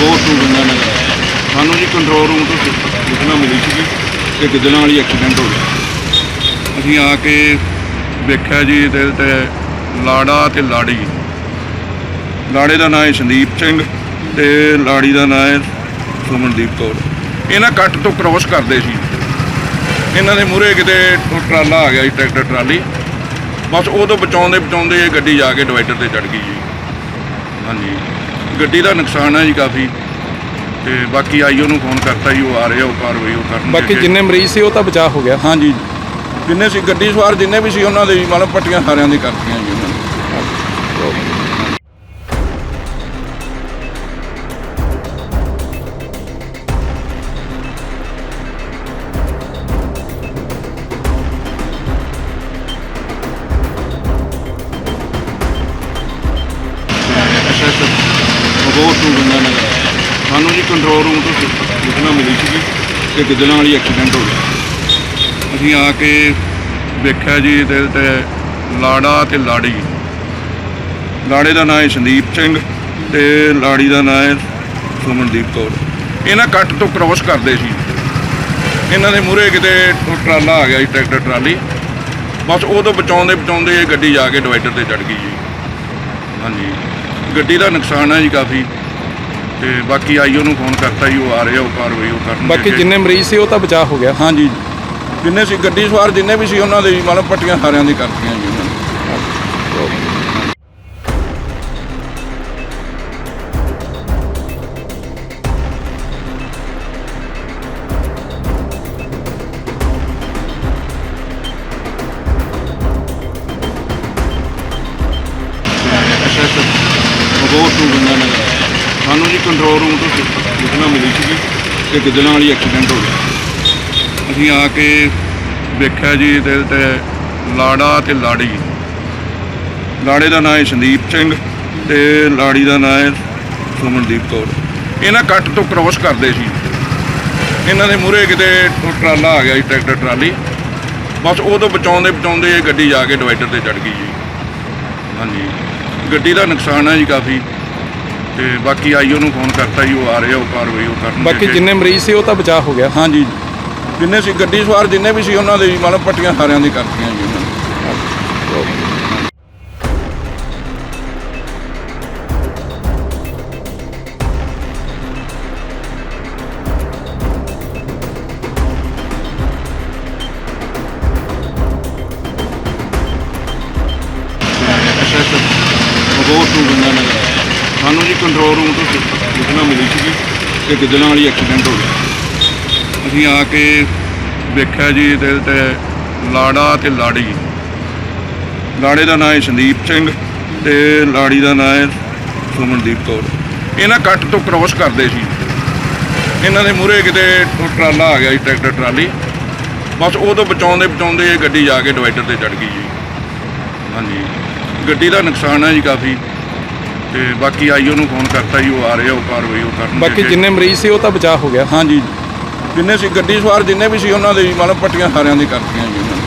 ਬਹੁਤ ਤੋਂ ਗੰਗਾ ਸਾਨੂੰ ਜੀ ਕੰਟਰੋਲ ਰੂਮ ਤੋਂ ਸੂਚਨਾ ਮਿਲੀ ਸੀ ਕਿ ਗਿੱਦੜਾਂ ਵਾਲੀ ਐਕਸੀਡੈਂਟ ਹੋ ਗਿਆ ਅਸੀਂ ਆ ਕੇ ਵੇਖਿਆ ਜੀ ਇਹਦੇ ਤੇ ਲਾੜਾ ਤੇ ਲਾੜੀ। ਲਾੜੇ ਦਾ ਨਾਮ ਹੈ ਸੰਦੀਪ ਸਿੰਘ ਤੇ ਲਾੜੀ ਦਾ ਨਾਮ ਹੈ ਸੁਮਨਦੀਪ ਕੌਰ। ਇਹਨਾਂ ਕੱਟ ਤੋਂ ਕ੍ਰੋਸ ਕਰਦੇ ਸੀ। ਇਹਨਾਂ ਦੇ ਮੂਹਰੇ ਕਿਤੇ ਟਰਾਲਾ ਆ ਗਿਆ ਜੀ, ਟਰੈਕਟਰ ਟਰਾਲੀ। ਬਸ ਉਹ ਤੋਂ ਬਚਾਉਂਦੇ ਬਚਾਉਂਦੇ ਇਹ ਗੱਡੀ ਜਾ ਕੇ ਡਿਵਾਈਡਰ ਤੇ ਚੜ ਗਈ ਜੀ। ਹਾਂਜੀ। ਗੱਡੀ ਦਾ ਨੁਕਸਾਨ ਹੈ ਜੀ ਕਾਫੀ। ਤੇ ਬਾਕੀ ਆਈਓ ਨੂੰ ਫੋਨ ਕਰਤਾ ਜੀ ਉਹ ਆ ਰਹੇ ਆ ਉਹ ਕਾਰਵਾਈ ਉਹ ਕਰਨ ਬਾਕੀ ਜਿੰਨੇ ਮਰੀਜ਼ ਸੀ ਉਹ ਤਾਂ ਬਚਾਅ ਹੋ ਗਿਆ। ਹਾਂਜੀ। ਜਿੰਨੇ ਸੀ ਗੱਡੀ ਸਵਾਰ ਜਿੰਨੇ ਵੀ ਸੀ ਉਹਨਾਂ ਦੇ ਜੀ ਮਤਲਬ ਪੱਟੀਆਂ ਸਾਰਿਆਂ ਦੀ ਕਰਤੀਆਂ ਜੀ ਉਹਨਾਂ ਨੇ। ਬਹੁਤ ਨੂੰ ਗੰਗਾ ਨਗਰ ਸਾਨੂੰ ਜੀ ਕੰਟਰੋਲ ਰੂਮ ਤੋਂ ਸੂਚਨਾ ਮਿਲੀ ਸੀ ਕਿ ਗਿੱਦੜਾਂ ਵਾਲੀ ਐਕਸੀਡੈਂਟ ਹੋ ਗਿਆ ਅਸੀਂ ਆ ਕੇ ਵੇਖਿਆ ਜੀ ਇਹਦੇ ਤੇ ਲਾੜਾ ਤੇ ਲਾੜੀ। ਲਾੜੇ ਦਾ ਨਾਮ ਹੈ ਸੰਦੀਪ ਸਿੰਘ ਤੇ ਲਾੜੀ ਦਾ ਨਾਮ ਹੈ ਸੁਮਨਦੀਪ ਕੌਰ। ਇਹਨਾਂ ਕੱਟ ਤੋਂ ਕ੍ਰੋਸ ਕਰਦੇ ਸੀ। ਇਹਨਾਂ ਦੇ ਮੂਹਰੇ ਕਿਤੇ ਟਰਾਲਾ ਆ ਗਿਆ ਜੀ, ਟਰੈਕਟਰ ਟਰਾਲੀ। ਬਸ ਉਹ ਤੋਂ ਬਚਾਉਂਦੇ ਬਚਾਉਂਦੇ ਇਹ ਗੱਡੀ ਜਾ ਕੇ ਡਿਵਾਈਡਰ ਤੇ ਚੜ ਗਈ ਜੀ। ਹਾਂਜੀ। ਗੱਡੀ ਦਾ ਨੁਕਸਾਨ ਹੈ ਜੀ ਕਾਫੀ। ਤੇ ਬਾਕੀ ਆਈਓ ਨੂੰ ਫੋਨ ਕਰਤਾ ਜੀ ਉਹ ਆ ਰਹੇ ਆ ਉਹ ਕਾਰਵਾਈ ਉਹ ਕਰਨ ਬਾਕੀ ਜਿੰਨੇ ਮਰੀਜ਼ ਸੀ ਉਹ ਤਾਂ ਬਚਾਅ ਹੋ ਗਿਆ। ਹਾਂਜੀ। ਜਿੰਨੇ ਸੀ ਗੱਡੀ ਸਵਾਰ ਜਿੰਨੇ ਵੀ ਸੀ ਉਹਨਾਂ ਦੇ ਜੀ ਮਤਲਬ ਪੱਟੀਆਂ ਸਾਰਿਆਂ ਦੀ ਕਰਤੀਆਂ ਜੀ ਉਹਨਾਂ ਨੇ। ਬਹੁਤ ਤੋਂ ਗੰਗਾ ਨਗਰ ਸਾਨੂੰ ਜੀ ਕੰਟਰੋਲ ਰੂਮ ਤੋਂ ਸੂਚਨਾ ਮਿਲੀ ਸੀ ਕਿ ਗਿੱਦੜਾਂ ਵਾਲੀ ਐਕਸੀਡੈਂਟ ਹੋ ਗਿਆ ਅਸੀਂ ਆ ਕੇ ਵੇਖਿਆ ਜੀ ਇਹਦੇ ਤੇ ਲਾੜਾ ਤੇ ਲਾੜੀ। ਲਾੜੇ ਦਾ ਨਾਮ ਹੈ ਸੰਦੀਪ ਸਿੰਘ ਤੇ ਲਾੜੀ ਦਾ ਨਾਮ ਹੈ ਸੁਮਨਦੀਪ ਕੌਰ। ਇਹਨਾਂ ਕੱਟ ਤੋਂ ਕ੍ਰੋਸ ਕਰਦੇ ਸੀ। ਇਹਨਾਂ ਦੇ ਮੂਹਰੇ ਕਿਤੇ ਟਰਾਲਾ ਆ ਗਿਆ ਜੀ, ਟਰੈਕਟਰ ਟਰਾਲੀ। ਬਸ ਉਹ ਤੋਂ ਬਚਾਉਂਦੇ ਬਚਾਉਂਦੇ ਇਹ ਗੱਡੀ ਜਾ ਕੇ ਡਿਵਾਈਡਰ ਤੇ ਚੜ ਗਈ ਜੀ। ਹਾਂਜੀ। ਗੱਡੀ ਦਾ ਨੁਕਸਾਨ ਹੈ ਜੀ ਕਾਫੀ। ਤੇ ਬਾਕੀ ਆਈਓ ਨੂੰ ਫੋਨ ਕਰਤਾ ਜੀ ਉਹ ਆ ਰਹੇ ਆ ਉਹ ਕਾਰਵਾਈ ਉਹ ਕਰਨ ਬਾਕੀ ਜਿੰਨੇ ਮਰੀਜ਼ ਸੀ ਉਹ ਤਾਂ ਬਚਾਅ ਹੋ ਗਿਆ। ਹਾਂਜੀ। ਜਿੰਨੇ ਸੀ ਗੱਡੀ ਸਵਾਰ ਜਿੰਨੇ ਵੀ ਸੀ ਉਹਨਾਂ ਦੇ ਜੀ ਮਤਲਬ ਪੱਟੀਆਂ ਸਾਰਿਆਂ ਦੀ ਕਰਤੀਆਂ ਜੀ ਉਹਨਾਂ ਨੇ। ਬਹੁਤ ਤੋਂ ਗੰਗਾ ਨਗਰ ਸਾਨੂੰ ਜੀ ਕੰਟਰੋਲ ਰੂਮ ਤੋਂ ਸੂਚਨਾ ਮਿਲੀ ਸੀ ਕਿ ਗਿੱਦੜਾਂ ਵਾਲੀ ਐਕਸੀਡੈਂਟ ਹੋ ਗਿਆ ਅਸੀਂ ਆ ਕੇ ਵੇਖਿਆ ਜੀ ਇਹਦੇ ਤੇ ਲਾੜਾ ਤੇ ਲਾੜੀ। ਲਾੜੇ ਦਾ ਨਾਮ ਹੈ ਸੰਦੀਪ ਸਿੰਘ ਤੇ ਲਾੜੀ ਦਾ ਨਾਮ ਹੈ ਸੁਮਨਦੀਪ ਕੌਰ। ਇਹਨਾਂ ਕੱਟ ਤੋਂ ਕ੍ਰੋਸ ਕਰਦੇ ਸੀ। ਇਹਨਾਂ ਦੇ ਮੂਹਰੇ ਕਿਤੇ ਟਰਾਲਾ ਆ ਗਿਆ ਜੀ, ਟਰੈਕਟਰ ਟਰਾਲੀ। ਬਸ ਉਹ ਤੋਂ ਬਚਾਉਂਦੇ ਬਚਾਉਂਦੇ ਇਹ ਗੱਡੀ ਜਾ ਕੇ ਡਿਵਾਈਡਰ ਤੇ ਚੜ ਗਈ ਜੀ। ਹਾਂਜੀ। ਗੱਡੀ ਦਾ ਨੁਕਸਾਨ ਹੈ ਜੀ ਕਾਫੀ। ਤੇ ਬਾਕੀ ਆਈਓ ਨੂੰ ਫੋਨ ਕਰਤਾ ਜੀ ਉਹ ਆ ਰਹੇ ਆ ਉਹ ਕਾਰਵਾਈ ਉਹ ਕਰਨ ਬਾਕੀ ਜਿੰਨੇ ਮਰੀਜ਼ ਸੀ ਉਹ ਤਾਂ ਬਚਾਅ ਹੋ ਗਿਆ। ਹਾਂਜੀ। ਜਿੰਨੇ ਸੀ ਗੱਡੀ ਸਵਾਰ ਜਿੰਨੇ ਵੀ ਸੀ ਉਹਨਾਂ ਦੇ ਜੀ ਮਤਲਬ ਪੱਟੀਆਂ ਸਾਰਿਆਂ ਦੀ ਕਰਤੀਆਂ ਜੀ ਉਹਨਾਂ ਨੇ।